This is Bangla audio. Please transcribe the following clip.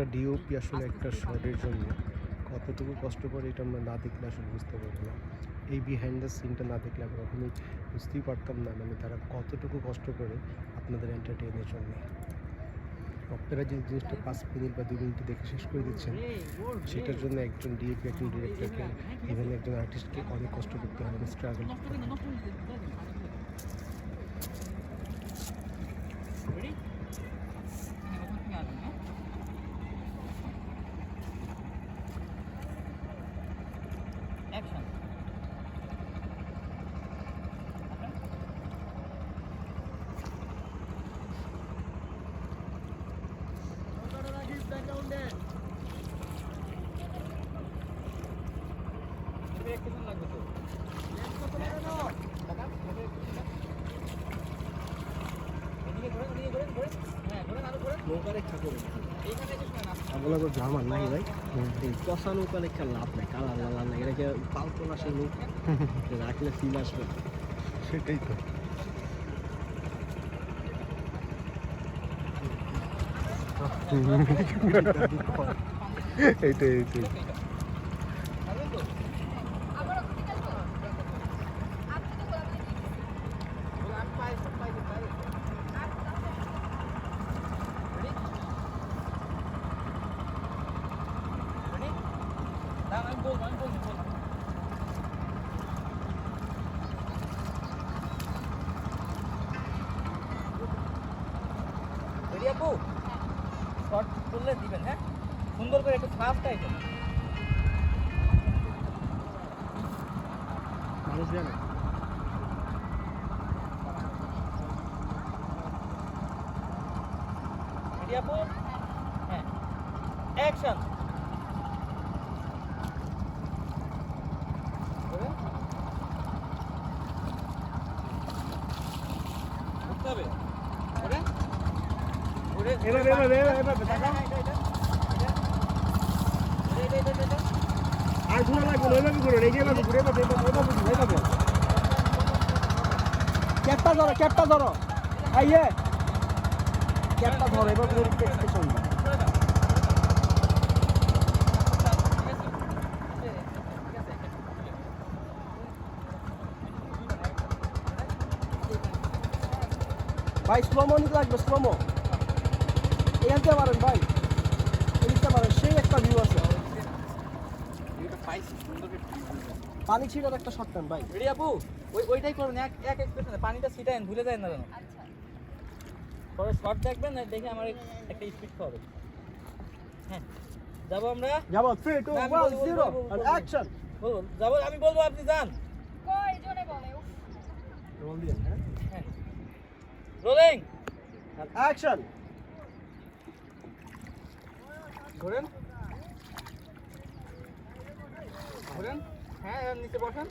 একটা ডিওপি আসলে একটা শর্টের জন্য কতটুকু কষ্ট করে এটা আমরা না দেখলে আসলে বুঝতে পারব না। এই বিহাইন্ড দ্য সিনটা না দেখলে আমরা কখনোই বুঝতেই পারতাম না মানে তারা কতটুকু কষ্ট করে আপনাদের এন্টারটেইনের জন্য। আপনারা যে জিনিসটা পাঁচ মিনিট বা দু মিনিটে দেখে শেষ করে দিচ্ছেন, সেটার জন্য একজন ডিএপি একজন ডিরেক্টরকে ইভেন একজন আর্টিস্টকে অনেক কষ্ট করতে হয় স্ট্রাগল করতে হয় আমরা নাই কষা নৌকা লাভ নাই কালার লালা নাই এটাকে পাল্পন আসে লোক রাখলে ফিল আসবে সেটাই তো এইটাই এইটাই আমি বলব আমি বলব বলব রেডি আপু শর্ট করলে দিবেন হ্যাঁ? সুন্দর করে একটু ফাস্ট আইটেম মানুষ জানে। আপু? হ্যাঁ। অ্যাকশন এভাবে এভাবে এভাবে আর ঘোরা লাগবে এভাবে ঘুরো এই যে এভাবে ঘুরে এভাবে এভাবে এভাবে এভাবে ক্যাপটা ধরো ক্যাপটা ধরো। আইয়ে। ক্যাপটা ধরো, এবার ঘুরে ভাই স্লোমো নিতে লাগবে স্লোমো এখান থেকে পারেন ভাই। এদিকতে পারেন সেই একটা ভিউ আছে। পানি ছিটার একটা শর্ট টান ভাই। রেডি আপু ওই ওইটাই করুন এক এক এক্সপ্রেশনে পানিটা ছিটায়েন ভুলে যায় না যেন। পরে শর্ট দেখবেন আর দেখে আমার একটা স্পিড খাওয়াবে হ্যাঁ যাব আমরা? যাব three two one zero. Action বলব যাব আমি বলব আপনি যান। কই জোরে বলে রোল দিয়ে হ্যাঁ। হ্যাঁ। রোলিং অ্যাকশন ঘোরেন। ঘোরেন। হ্যাঁ নিচে বসেন।